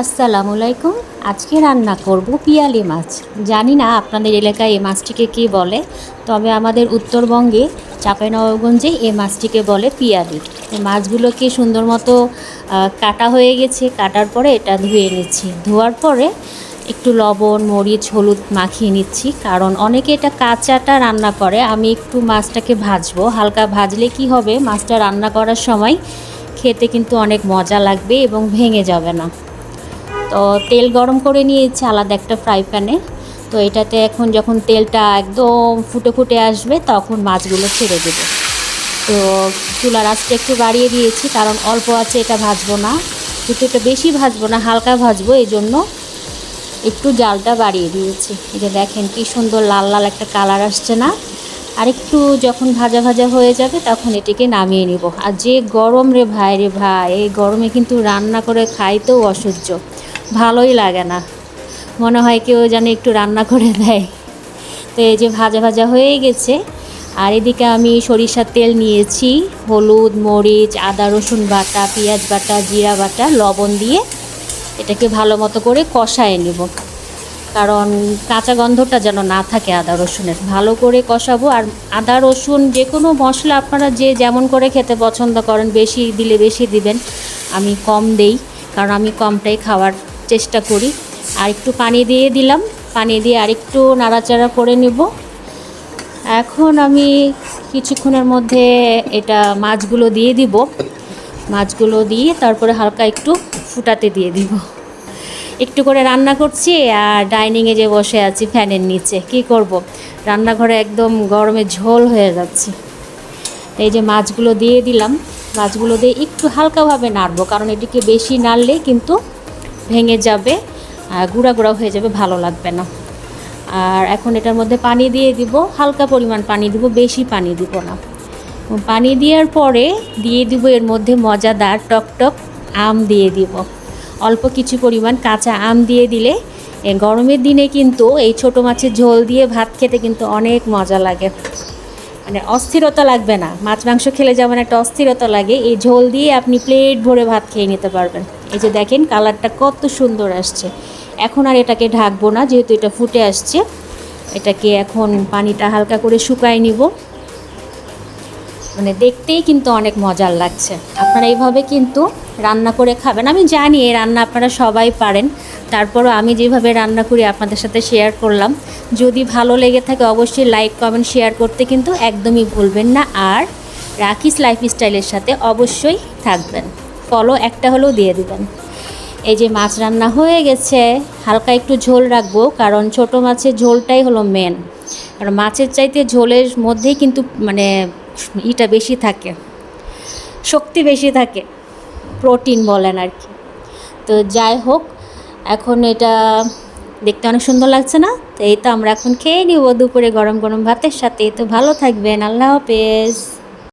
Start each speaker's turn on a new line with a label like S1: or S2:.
S1: আসসালামু আলাইকুম। আজকে রান্না করব পিয়ালি মাছ। জানি না আপনাদের এলাকায় এই মাছটিকে কী বলে, তবে আমাদের উত্তরবঙ্গে, চাঁপাইনবাবগঞ্জে এই মাছটিকে বলে পিয়ালি। মাছগুলোকে সুন্দর মতো কাটা হয়ে গেছে, কাটার পরে এটা ধুয়ে নিচ্ছি। ধোয়ার পরে একটু লবণ, মরিচ, হলুদ মাখিয়ে নিচ্ছি, কারণ অনেকে এটা কাঁচাটা রান্না করে, আমি একটু মাছটাকে ভাজবো। হালকা ভাজলে কি হবে, মাছটা রান্না করার সময় খেতে কিন্তু অনেক মজা লাগবে এবং ভেঙে যাবে না। তো তেল গরম করে নিয়েছি, আলাদা একটা ফ্রাই প্যানে। তো এটাতে এখন যখন তেলটা একদম ফুটে ফুটে আসবে, তখন মাছগুলো ছেড়ে দেবো। তো চুলার আঁচটা একটু বাড়িয়ে দিয়েছি, কারণ অল্প আছে এটা ভাজবো না। কিন্তু এটা বেশি ভাজবো না, হালকা ভাজবো এই জন্য একটু জালটা বাড়িয়ে দিয়েছি। এটা দেখেন কি সুন্দর লাল লাল একটা কালার আসছে না? আর একটু যখন ভাজা ভাজা হয়ে যাবে, তখন এটিকে নামিয়ে নিব। আর যে গরম রে ভাই রে ভাই, এই গরমে কিন্তু রান্না করে খাইতেও অসহ্য। ভালোই লাগে না। মনে হয় কেউ যেন একটু রান্না করে দেয়। তো এই যে ভাজা ভাজা হয়ে গেছে, আর এদিকে আমি সরিষার তেল নিয়েছি, হলুদ, মরিচ, আদা, রসুন বাটা, পেঁয়াজ বাটা, জিরা বাটা, লবণ দিয়ে এটাকে ভালো মতো করে কষায় নেব। কারণ কাঁচা গন্ধটা যেন না থাকে আদা রসুনের। ভালো করে কষাবো আর আদা রসুন যে কোনো মশলা আপনারা যে যেমন করে খেতে পছন্দ করেন, বেশি দিলে বেশি দিবেন। আমি কম দেই, কারণ আমি কমটাই খাওয়ার চেষ্টা করি। আর একটু পানি দিয়ে দিলাম, পানি দিয়ে আরেকটু নাড়াচাড়া করে নেব। এখন আমি কিছুক্ষণের মধ্যে এটা মাছগুলো দিয়ে দিব। মাছগুলো দিয়ে তারপরে হালকা একটু ফুটাতে দিয়ে দিব। একটু করে রান্না করছি আর ডাইনিংয়ে যে বসে আছি ফ্যানের নিচে। কি করব? রান্নাঘরে একদম গরমে ঝোল হয়ে যাচ্ছে। এই যে মাছগুলো দিয়ে দিলাম, মাছগুলো দিয়ে একটু হালকাভাবে নাড়বো, কারণ এটিকে বেশি নাড়লে কিন্তু ভেঙে যাবে, আর গুঁড়া গুঁড়া হয়ে যাবে, ভালো লাগবে না। আর এখন এটার মধ্যে পানি দিয়ে দিব, হালকা পরিমাণ পানি দিব, বেশি পানি দিব না। পানি দেওয়ার পরে দিয়ে দিব এর মধ্যে মজাদার টক টক আম দিয়ে দিব। অল্প কিছু পরিমাণ কাঁচা আম দিয়ে দিলে গরমের দিনে কিন্তু এই ছোটো মাছের ঝোল দিয়ে ভাত খেতে কিন্তু অনেক মজা লাগে। মানে অস্থিরতা লাগবে না। মাছ মাংস খেলে যেমন একটা অস্থিরতা লাগে, এই ঝোল দিয়ে আপনি প্লেট ভরে ভাত খেয়ে নিতে পারবেন। এই যে দেখেন কালারটা কত সুন্দর আসছে। এখন আর এটাকে ঢাকবো না, যেহেতু এটা ফুটে আসছে। এটাকে এখন পানিটা হালকা করে শুকায় নিব। মানে দেখতেই কিন্তু অনেক মজার লাগছে। আপনারা এইভাবে কিন্তু রান্না করে খাবেন। আমি জানি এই রান্না আপনারা সবাই পারেন। তারপরও আমি যেভাবে রান্না করি আপনাদের সাথে শেয়ার করলাম। যদি ভালো লেগে থাকে অবশ্যই লাইক কমেন্ট শেয়ার করতে কিন্তু একদমই ভুলবেন না। আর রাকিস লাইফস্টাইলের সাথে অবশ্যই থাকবেন। ফলো একটা হলেও দিয়ে দিবেন। এই যে মাছ রান্না হয়ে গেছে। হালকা একটু ঝোল রাখব, কারণ ছোট মাছের ঝোলটাই হলো মেন কারণ মাছের চাইতে ঝোলের মধ্যেই কিন্তু মানে ইটা বেশি থাকে, শক্তি বেশি থাকে, প্রোটিন বলেন আর কি। তো যাই হোক, এখন এটা দেখতে অনেক সুন্দর লাগছে না? তো এই তো আমরা এখন খেয়ে নিব দুপুরে গরম গরম ভাতের সাথে। তো ভালো থাকবেন, আল্লাহ হাফেজ।